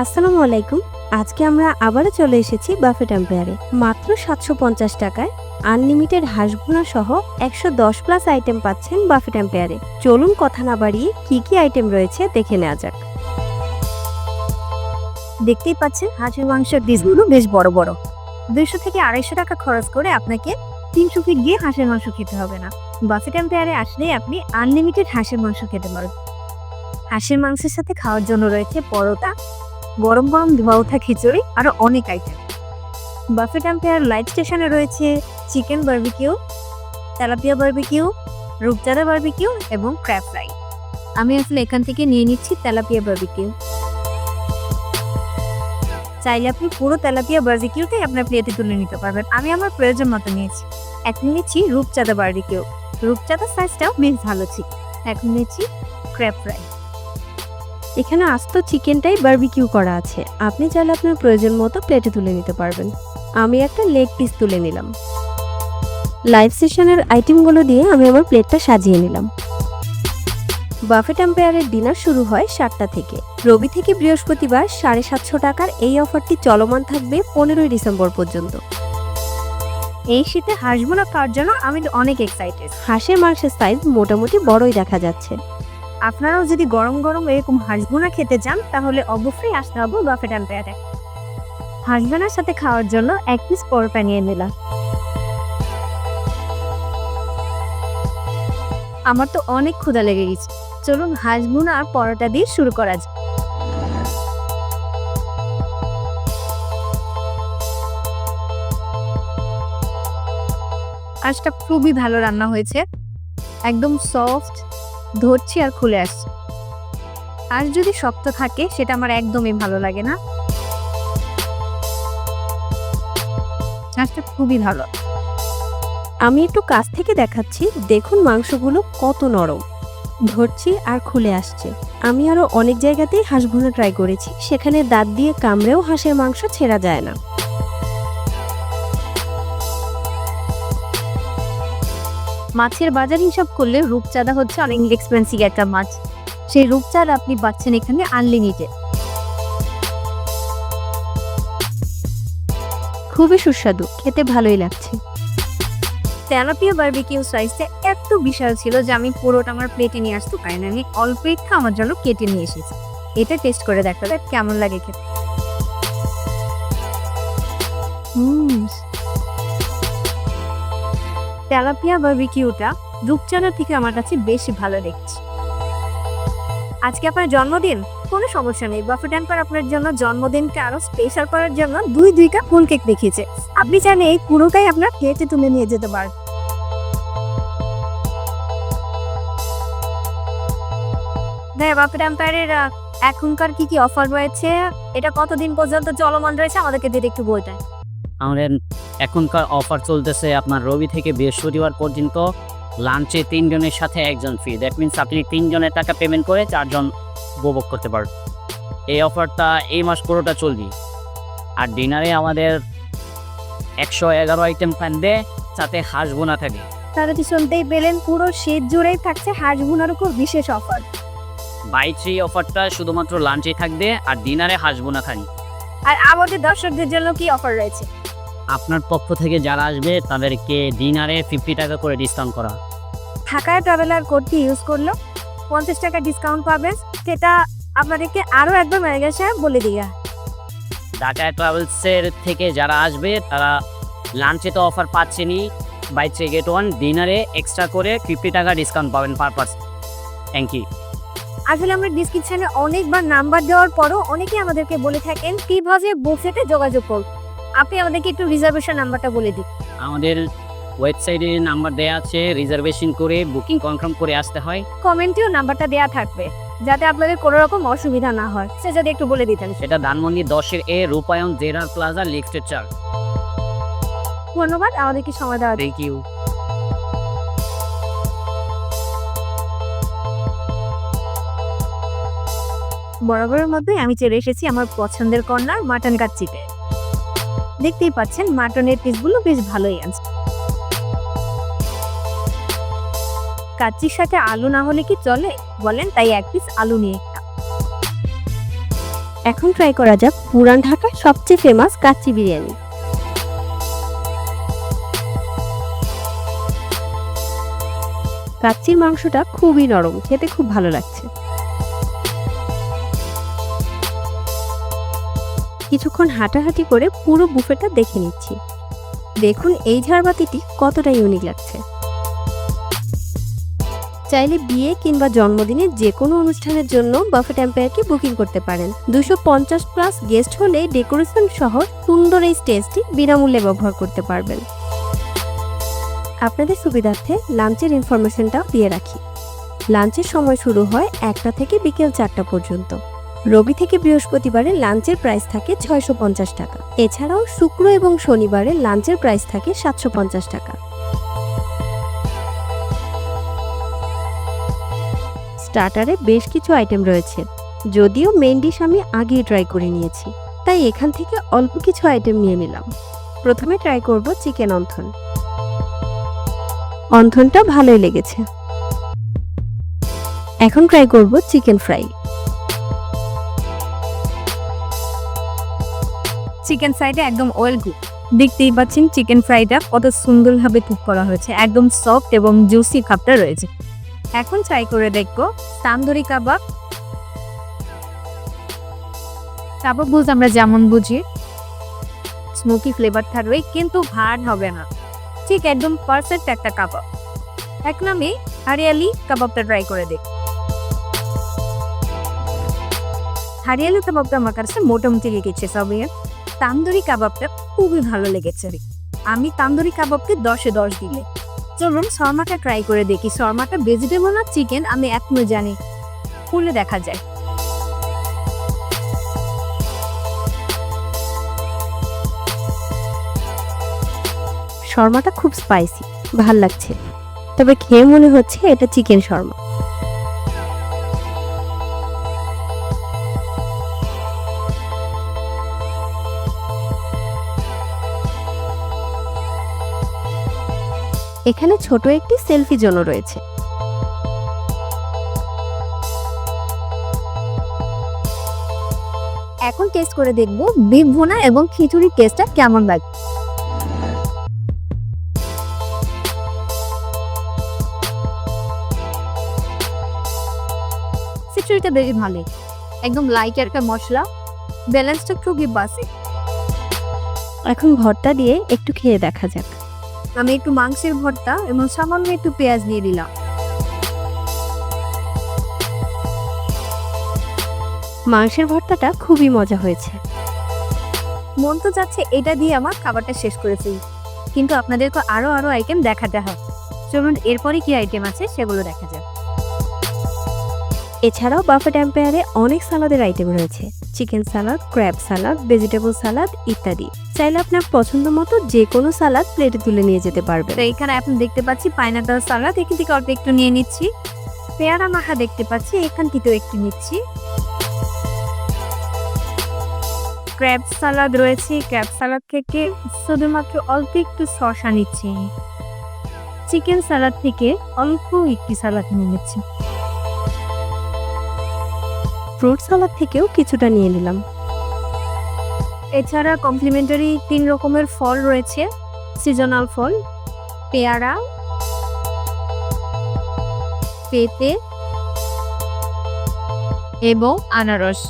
আসসালামু আলাইকুম। আজকে আমরা আবারও চলে এসেছি বাফেট এম্পায়ারে মাত্র সাতশো পঞ্চাশ টাকায় আনলিমিটেড হাঁসভুনা সহ একশো দশ প্লাস আইটেম পাচ্ছেন বাফেট এম্পায়ারে চলুন কথা না বাড়িয়ে কি কি আইটেম রয়েছে দেখে নেওয়া যাক। দেখতেই পাচ্ছেন, হাঁসের মাংসের পিসগুলো বেশ বড় বড়। দুইশো থেকে আড়াইশো টাকা খরচ করে আপনাকে তিনশো ফিট গিয়ে হাঁসের মাংস খেতে হবে না। বাফেট এম্পায়ারে আসলেই আপনি আনলিমিটেড হাঁসের মাংস খেতে পারেন হাঁসের মাংসের সাথে খাওয়ার জন্য রয়েছে পরোটা গরম গরম ধোয়া ওঠা খিচুড়ি আরও অনেক আইটেম বাফেট এম্পায়ার লাইট স্টেশনে রয়েছে চিকেন বার্বিকিউ তেলাপিয়া বারবিকিউ রূপচাঁদা বারবিকিউ এবং ক্র্যাপ ফ্রাই আমি আসলে এখান থেকে নিয়ে নিচ্ছি তেলাপিয়া বার্বিকিউ চাইলে আপনি পুরো তেলাপিয়া বারবিকিউটাই আপনার প্লেটে তুলে নিতে পারবেন। আমি আমার প্রয়োজন মতো নিয়েছি। এখন নিচ্ছি রূপচাঁদা বারবিকিউ রূপচাঁদা সাইজটাও বেশ ভালো ছিল। এখন নিচ্ছি ক্র্যাপ ফ্রাই এখানে আস্ত চিকেনটাই বারবিকিউ করা আছে। আপনি চাইলে আপনার প্রয়োজন মতো প্লেটে তুলে নিতে পারবেন। আমি একটা লেগ পিস তুলে নিলাম। লাইভ সেশনের আইটেমগুলো দিয়ে আমি আমার প্লেটটা সাজিয়ে নিলাম। বাফেট এম্পায়ারের ডিনার শুরু হয় সাতটা থেকে। রবি থেকে বৃহস্পতিবার সাড়ে সাতশো টাকার এই অফারটি চলমান থাকবে পনেরোই ডিসেম্বর পর্যন্ত। এই শীতে হাঁসগুলো খাওয়ার জন্য আমি অনেক এক্সাইটেড হাঁসের মাংসের সাইজ মোটামুটি বড়ই দেখা যাচ্ছে। আপনারাও যদি গরম গরম এরকম হাঁসগুনা খেতে চান, তাহলে অবশ্যই আসতে হবে বাফেট এম্পায়ারে হাঁসগুনার সাথে খাওয়ার জন্য এক পিস পরোটা নিয়ে নিলাম। আমার তো অনেক ক্ষুধা লেগে গেছে। চলুন হাঁসগুনা আর পরোটা দিয়ে শুরু করা যাক। হাঁসটা খুবই ভালো রান্না হয়েছে। একদম সফট ধরছি আর খুলে আসছি। আর যদি শক্ত থাকে, সেটা আমার একদমই ভালো লাগে না। মাছটা খুবই ভালো। আমি একটু কাছ থেকে দেখাচ্ছি, দেখুন মাংসগুলো কত নরম। ধরছি আর খুলে আসছে। আমি আরও অনেক জায়গাতেই হাঁস ভুনা ট্রাই করেছি, সেখানে দাঁত দিয়ে কামড়েও হাঁসের মাংস ছেঁড়া যায় না। মাছের বাজার হিসাব করলে রূপচাঁদা হচ্ছে অনেক এক্সপেন্সিভ একটা মাছ। সেই রূপচাঁদ আপনি পাচ্ছেন এখানে আনলিমিটেড খুবই সুস্বাদু, খেতে ভালোই লাগছে। তেলাপিয়া বারবিকিউ সাইজটা এত বিশাল ছিল যে আমি পুরোটা আমার প্লেটে নিয়ে আসতে পারি না আমি অল্প একটু আমার জন্য কেটে নিয়ে এসেছি। এটা টেস্ট করে দেখা যাক কেমন লাগে খেতে। হুম তেলাপিয়া বারবিকিউটা রূপচাঁদা থেকে আমার কাছে বেশি ভালো লেগেছে। আজকে আপনার জন্মদিন? কোনো সমস্যা নেই। বাফেট এম্পার আপনার জন্য জন্মদিনকে আরও স্পেশাল করার জন্য দুই দুই কাপ ফুল কেক দেখিয়েছে। আপনি চাইলে এই পুরোটাই আপনার প্লেটে তুলে নিয়ে যেতে পারেন। হ্যাঁ বাফেট এম্পায়ারের এখনকার কি কি অফার রয়েছে? এটা কতদিন পর্যন্ত চলমান রয়েছে? আমাদেরকে যদি একটু বলতেন। আমাদের এখনকার অফার চলতেছে আপনার রবি থেকে বৃহস্পতিবার পর্যন্ত লাঞ্চে তিনজনের সাথে একজন ফ্রি দ্যাট মিনস আপনি তিনজনের টাকা পেমেন্ট করে চারজন উপভোগ করতে পারবেন। এই অফারটা এই মাস পুরোটা চলবে। আর ডিনারে আমাদের একশো এগারো আইটেম থাকবে সাথে হাঁস বোনা থাকে তাহলে তো শুনতেই পেলেন? পুরো শীত জুড়েই থাকছে হাঁস ভুনার উপর বিশেষ অফার। বাই থ্রি অফারটা শুধুমাত্র লাঞ্চে থাকবে আর ডিনারে হাঁস বোনা থাকবে। আর আমাদের দর্শকদের জন্য কি অফার রয়েছে? আপনার পক্ষ থেকে যারা আসবে তাদেরকে ডিনারে ফিফটি টাকা করে ডিসকাউন্ট করা। ঢাকায় ট্রাভেলার কোডটি ইউজ করল। পঞ্চাশ টাকা ডিসকাউন্ট পাবেন। সেটা আপনাদেরকে আরও একবার ম্যানেজার সাহেব বলে দিয়া। ঢাকা ট্রাভেলসের থেকে যারা আসবে তারা লাঞ্চে তো অফার পাচ্ছেনই। বাই থ্রি গেট ওয়ান ডিনারে এক্সট্রা করে ফিফটি টাকা ডিসকাউন্ট পাবেন পার পার্সন থ্যাংক ইউ আসলে আমরা ডিসক্রিপশনে অনেকবার নাম্বার দেওয়ার পরও অনেকেই আমাদেরকে বলে থাকেন কীভাবে বুফেতে যোগাযোগ করব আপনি আমাদেরকে একটু রিজার্ভেশন নাম্বারটা বলে দিন। আমাদের ওয়েবসাইটে নাম্বার দেওয়া আছে রিজার্ভেশন করে বুকিং কনফার্ম করে আসতে হয়। কমেন্টেও নাম্বারটা দেওয়া থাকবে যাতে আপনাদের কোনো রকম অসুবিধা না হয়। সে যদি একটু বলে দিতেন। সেটা ধানমন্ডি দশের এ রূপায়ণ জেরার প্লাজা লিফটের চার ধন্যবাদ আমাদেরকে সময় দেওয়া। থ্যাংক ইউ বরাবরের মধ্যে আমি চলে এসেছি আমার পছন্দের কর্নার মাটন কাচ্চিতে। দেখতেই পাচ্ছেন, মাটনের পিসগুলো বেশ ভালোই আছে। কাচ্চির সাথে আলু না হলে কি চলে? বলেন, তাই এক পিস আলু নিয়ে এখন ট্রাই করা যাক পুরান ঢাকার সবচেয়ে ফেমাস কাচ্চি বিরিয়ানি। কাচ্চির মাংসটা খুবই নরম, খেতে খুব ভালো লাগছে। কিছুক্ষণ হাঁটাহাঁটি করে পুরো বুফেটা দেখে নিচ্ছি। দেখুন এই ঝাড়বাতিটি কতটা ইউনিক লাগছে। চাইলে বিয়ে কিংবা জন্মদিনে যে কোনো অনুষ্ঠানের জন্য বাফেট এম্পায়ারকে বুকিং করতে পারেন। দুশো পঞ্চাশ প্লাস গেস্ট হলে ডেকোরেশন সহ সুন্দর এই স্টেজটি বিনামূল্যে ব্যবহার করতে পারবেন। আপনাদের সুবিধার্থে লাঞ্চের ইনফরমেশনটাও দিয়ে রাখি। লাঞ্চের সময় শুরু হয় একটা থেকে বিকেল চারটা পর্যন্ত। রবি থেকে বৃহস্পতিবারে লাঞ্চের প্রাইস থাকে ছয়শো পঞ্চাশ টাকা। এছাড়াও শুক্র এবং শনিবারে লাঞ্চের প্রাইস থাকে সাতশো পঞ্চাশ টাকা। স্টার্টারে বেশ কিছু আইটেম রয়েছে। যদিও মেইন ডিশ আমি আগেই ট্রাই করে নিয়েছি, তাই এখান থেকে অল্প কিছু আইটেম নিয়ে নিলাম। প্রথমে ট্রাই করব চিকেন অন্থন। অন্থনটা ভালোই লেগেছে। এখন ট্রাই করব চিকেন ফ্রাই। চিকেন ফ্রাইটা একদম অয়েল কুক দেখতেই পাচ্ছেন চিকেন ফ্রাইটা কত সুন্দরভাবে কুক করা হয়েছে। একদম সফট এবং জুসি খাপটা রয়েছে। এখন ট্রাই করে দেখব তান্দুরি কাবাব। কাবাব বলতে আমরা যেমন বুঝি স্মোকি ফ্লেভার থাকবে কিন্তু হার্ড হবে না। ঠিক একদম পারফেক্ট একটা কাবাব। এখন আমি হারিয়ালি কাবাবটা ট্রাই করে দেখ। হারিয়ালি কাবাবটা আমার কাছে মোটামুটি লেগেছে সবে তান্দুরি কাবাবটা খুবই ভালো লেগেছে। আমি তান্দুরি কাবাবকে দশে দশ দিলে। চলুন শর্মাটা ট্রাই করে দেখি, শর্মাটা ভেজিটেবল আর চিকেন আমি এখনও জানি। খুলে দেখা যায় শর্মাটা খুব স্পাইসি ভালো লাগছে। তবে খেয়ে মনে হচ্ছে এটা চিকেন শর্মা। এখানে ছোট একটি সেলফি জোন রয়েছে। এখন টেস্ট করে দেখব বিফ ভুনা এবং খিচুড়ির টেস্টটা কেমন লাগে খিচুড়িটা বেশ ভালোই একদম লাইট একটা মশলা। ব্যালেন্সটা খুবই বাসে এখন ভর্তা দিয়ে একটু খেয়ে দেখা যাক। আমি একটু মাংসের ভর্তা এবং সামান্য একটু পেঁয়াজ দিয়ে দিলাম মাংসের ভর্তাটা খুবই মজা হয়েছে। মন তো যাচ্ছে এটা দিয়ে আমার খাবারটা শেষ করেছি কিন্তু আপনাদেরকে আরও আরও আইটেম দেখাতে হবে চলুন এরপরে কি আইটেম আছে সেগুলো দেখা যাক। এছাড়াও বাফেট এম্পায়ারে অনেক সালাদের আইটেম রয়েছে। Chicken salad, crab salad, vegetable salad ইত্যাদি। চাইলে আপনার পছন্দ মতো যে কোনো সালাদ প্লেটে তুলে নিয়ে যেতে পারবেন। তো এখানে আপনি দেখতে পাচ্ছি পাইনাপেল সালাদ, এখান থেকে অল্প একটু নিয়ে নিচ্ছি। পেয়ারা মাখা দেখতে পাচ্ছি, এখান থেকেও একটু নিচ্ছি। ক্র্যাব সালাদ রয়েছে, ক্র্যাব সালাদ থেকে শুধুমাত্র অল্প একটু শসা নিচ্ছি। চিকেন সালাদ থেকে অল্প একটি সালাদ নিয়ে নিচ্ছি। ফ্রুট সালাদ থেকেও কিছুটা নিয়ে নিলাম। এছাড়া কমপ্লিমেন্টারি তিন রকমের ফল রয়েছে। সিজনাল ফল, পেয়ারা, পেঁপে এবং আনারস।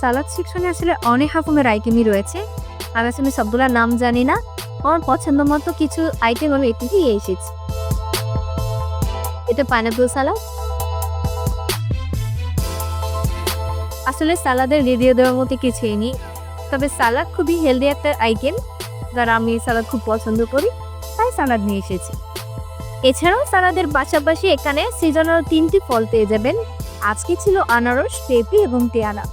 সালাদ সেকশনে আসলে অনেক রকমের আইটেমই রয়েছে। আমি আসলে সবগুলোর নাম জানি না। আমার পছন্দ মতো কিছু আইটেম আমি এটি দিয়ে এসেছি। এটা পাইনাপল সালাদ আসলে সালাদের রেডিও দেওয়ার মতো কিছুই নেই। তবে সালাদ খুবই হেলদি একটা আইটেম যারা আমি সালাদ খুব পছন্দ করি, তাই সালাদ নিয়ে এসেছি। এছাড়াও সালাদের পাশাপাশি এখানে সিজনাল তিনটি ফল পেয়ে যাবেন। আজকে ছিল আনারস, পেঁপে এবং পেয়ারা।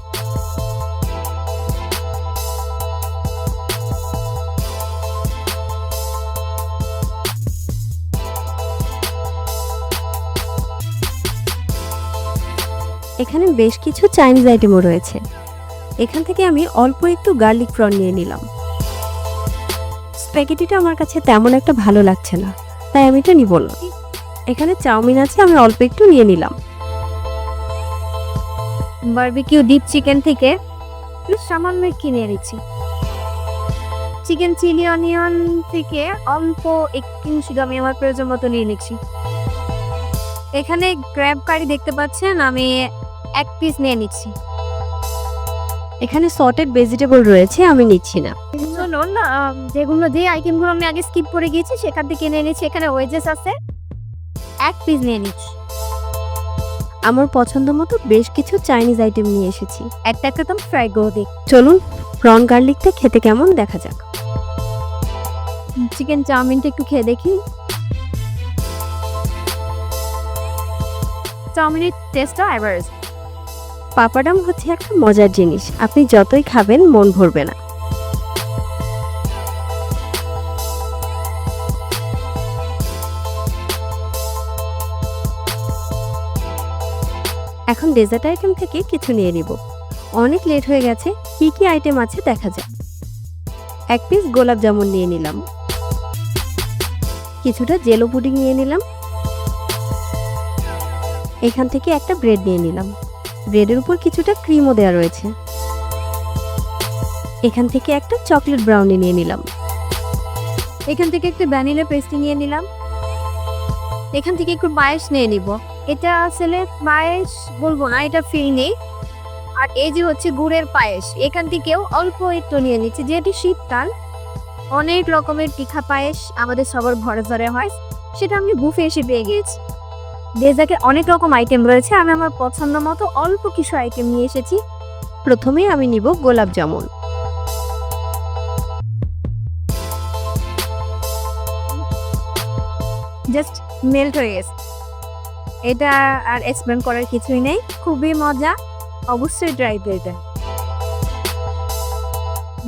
এখানে বেশ কিছু চাইনিজ আইটেমও রয়েছে। এখান থেকে আমি অল্প একটু গার্লিক প্রন নিয়ে নিলাম। স্প্যাগেটিটা আমার কাছে তেমন একটা ভালো লাগছে না, তাই আমি এটা নিব না। এখানে চাউমিন আছে, আমি অল্প একটু নিয়ে নিলাম। বারবিকিউ ডিপ চিকেন থেকে সামান্য কিনে নিচ্ছি চিকেন চিলি অনিয়ন থেকে অল্প একটু আমি আমার প্রয়োজন মতো নিয়ে নিচ্ছি এখানে গ্র্যাব কারি দেখতে পাচ্ছেন, আমি এক পিস নিয়ে নিচ্ছি। এখানে সর্টেড ভেজিটেবল রয়েছে আমি নিচ্ছি না। চলুন যেগুলো যে আইটেমগুলো আমি আগে স্কিপ করে গিয়েছি সেখান থেকে নিয়ে নিচ্ছি। এখানে ওয়েজেস আছে। এক পিস নিয়ে নিচ্ছি। আমার পছন্দ মতো বেশ কিছু চাইনিজ আইটেম নিয়ে এসেছি। একটা তো ফ্রাই দিই। চলুন প্রন গার্লিকটা খেতে কেমন দেখা যাক। চিকেন চাউমিনটা একটু খেয়ে দেখি। চাউমিনের টেস্টটা এভারেজ পাপাডাম হচ্ছে একটা মজার জিনিস। আপনি যতই খাবেন, মন ভরবে না। এখন ডেজার্ট আইটেম থেকে কিছু নিয়ে নিব। অনেক লেট হয়ে গেছে, কি কি আইটেম আছে দেখা যাক। এক পিস গোলাপ জামুন নিয়ে নিলাম। কিছুটা জেলো পুডিং নিয়ে নিলাম। এখান থেকে একটা ব্রেড নিয়ে নিলাম। ব্রেডের উপর কিছুটা ক্রিমও দেওয়া রয়েছে। এখান থেকে একটা চকলেট ব্রাউনি নিয়ে নিলাম। এখান থেকে একটু ভ্যানিলা পেস্ট্রি নিয়ে নিলাম। এখান থেকে একটু পায়েস নিয়ে নিব। এটা আসলে পায়েস বলব না, এটা ফ্রি নেই। আর এই যে হচ্ছে গুড়ের পায়েস, এখান থেকেও অল্প একটু নিয়ে নিচ্ছি। যেহেতু শীতকাল, অনেক রকমের পিঠা পায়েস আমাদের সবার ঘরে ঘরে হয়। সেটা আমি বুফে এসে পেয়ে গিয়েছি। ডেজার্টে অনেক রকম আইটেম রয়েছে, আমি আমার পছন্দ মতো অল্প কিছু আইটেম নিয়ে এসেছি। প্রথমেই আমি নিব গোলাপ জামুন। জাস্ট মেল্ট হয়ে গেছে। এটা আর এক্সপ্লেন করার কিছুই নেই, খুবই মজা, অবশ্যই ট্রাই করবেন।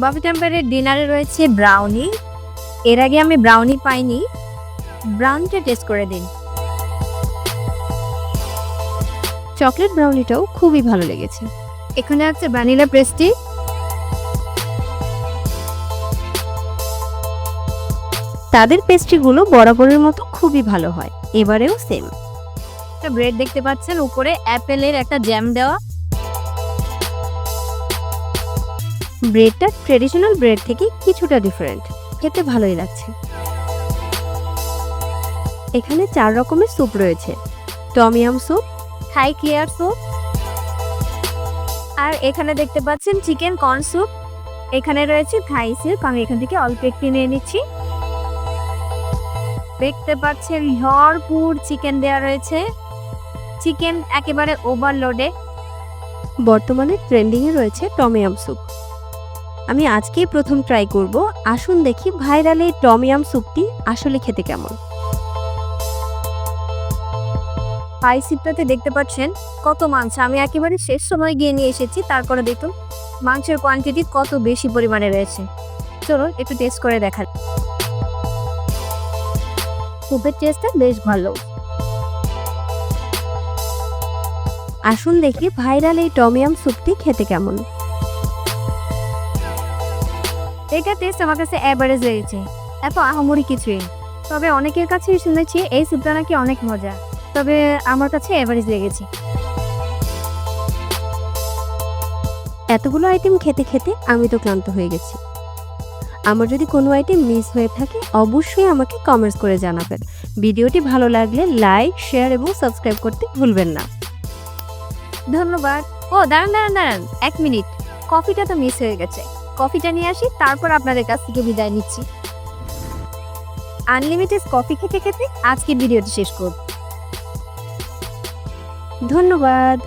ববি টেম্পারের ডিনারে রয়েছে ব্রাউনি। এর আগে আমি ব্রাউনি পাইনি, ব্রাউনিটা টেস্ট করে দিন। চকলেট ব্রাউনিটাও খুবই ভালো লেগেছে। এখানে আছে ভ্যানিলা পেস্ট্রি তাদের পেস্ট্রিগুলো বরাবরের মতো খুবই ভালো হয়। এবারেও সেম একটা ব্রেড দেখতে পাচ্ছেন, উপরে অ্যাপেলের একটা জ্যাম দেওয়া। ব্রেডটা ট্রেডিশনাল ব্রেড থেকে কিছুটা ডিফারেন্ট খেতে ভালোই লাগছে। এখানে চার রকমের স্যুপ রয়েছে। Tom yum soup Thai care soup আর এখানে দেখতে পাচ্ছেন চিকেন কর্ন স্যুপ এখানে রয়েছে থাই স্যুপ আমি এখান থেকে অল্প একটু নিয়ে নিচ্ছি। দেখতে পাচ্ছেন ভরপুর চিকেন দেওয়া রয়েছে। চিকেন একেবারে ওভারলোডে বর্তমানে ট্রেন্ডিংয়ে রয়েছে টমিয়াম স্যুপ আমি আজকেই প্রথম ট্রাই করব। আসুন দেখি ভাইরাল এই টমিয়াম স্যুপটি আসলে খেতে কেমন। পাই স্যুপটাতে দেখতে পাচ্ছেন কত মাংস। আমি একেবারে শেষ সময় গিয়ে নিয়ে এসেছি, তারপরে দেখুন মাংসের কোয়ান্টিটি কত বেশি পরিমাণে রয়েছে। চলুন একটু টেস্ট করে দেখান স্যুপের টেস্টটা বেশ ভালো। আসুন দেখি ভাইরাল এই টমিয়াম স্যুপটি খেতে কেমন। এটা টেস্ট আমার কাছে অ্যাভারেজ লেগেছে। এত আহামরি কিছুই। তবে অনেকের কাছেই শুনেছি এই স্যুপটা নাকি অনেক মজা তবে আমার কাছে অ্যাভারেজ লেগেছে। এতগুলো আইটেম খেতে খেতে আমি তো ক্লান্ত হয়ে গেছি। আমার যদি কোনো আইটেম মিস হয়ে থাকে, অবশ্যই আমাকে কমেন্টস করে জানাবেন। ভিডিওটি ভালো লাগলে লাইক শেয়ার এবং সাবস্ক্রাইব করতে ভুলবেন না। ধন্যবাদ। ও, দাঁড়ান দাঁড়ান দাঁড়ান। এক মিনিট। কফিটা তো মিস হয়ে গেছে। কফিটা নিয়ে আসি, তারপর আপনাদের কাছ থেকে বিদায় নিচ্ছি। আনলিমিটেড কফি খেতে খেতে আজকের ভিডিওটি শেষ করব। ধন্যবাদ।